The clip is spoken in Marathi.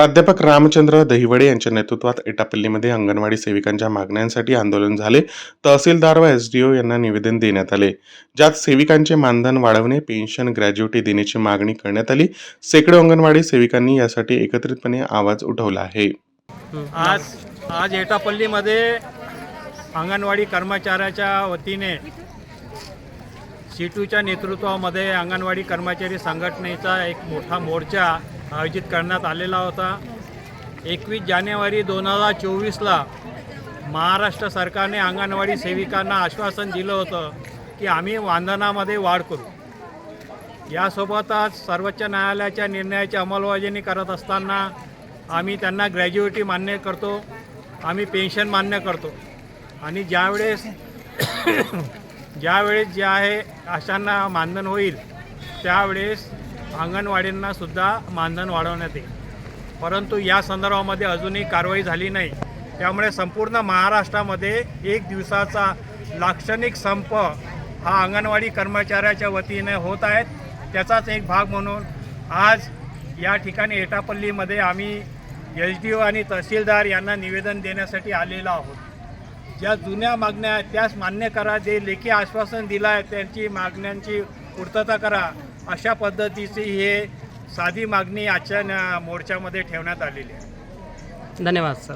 प्राध्यापक रामचंद्र दहिवडे यांच्या नेतृत्वात एटापल्लीमध्ये अंगणवाडी सेविकांच्या मागण्यांसाठी आंदोलन झाले. तहसीलदार व एसडीओ यांना निवेदन देण्यात आले. ज्यात सेविकांचे मानधन वाढवणे पेन्शन ग्रॅज्युटी देण्याची मागणी करण्यात आली. सेकडो अंगणवाडी सेविकांनी यासाठी एकत्रितपणे आवाज उठवला आहे. आज आज एटापल्लीमध्ये अंगणवाडी कर्मचाऱ्याच्या वतीने सीटूच्या नेतृत्वामध्ये अंगणवाडी कर्मचारी संघटनेचा एक मोठा मोर्चा आयोजित करण्यात आलेला होता. एकवीस जानेवारी दोन हजार चोवीसला महाराष्ट्र सरकारने अंगणवाडी सेविकांना आश्वासन दिलं होतं की आम्ही वांधनामध्ये वाढ करू. यासोबतच सर्वोच्च न्यायालयाच्या निर्णयाची अंमलबजावणी करत असताना आम्ही त्यांना ग्रॅज्युएटी मान्य करतो आम्ही पेन्शन मान्य करतो आणि ज्यावेळेस ज्यावेळेस जे आहे अशांना मानधन होईल त्यावेळेस अंगणवाडींना सुद्धा मानधन वाढवण्यात येईल. परंतु या संदर्भामध्ये अजूनही कारवाई झाली नाही. त्यामुळे संपूर्ण महाराष्ट्रामध्ये एक दिवसाचा लाक्षणिक संप हा अंगणवाडी कर्मचाऱ्याच्या वतीने होत आहेत. त्याचाच एक भाग म्हणून आज या ठिकाणी एटापल्लीमध्ये आम्ही एच डी ओ आणि तहसीलदार यांना निवेदन देण्यासाठी आलेलो आहोत. ज्या जुन्या मागण्या आहेत त्यास मान्य करा. जे लेखी आश्वासन दिलं आहे त्यांची मागण्यांची पूर्तता करा. अशा पद्धतीची हे साधी मागणी आजच्या न- मोर्चामध्ये ठेवण्यात आलेली आहे. धन्यवाद सर.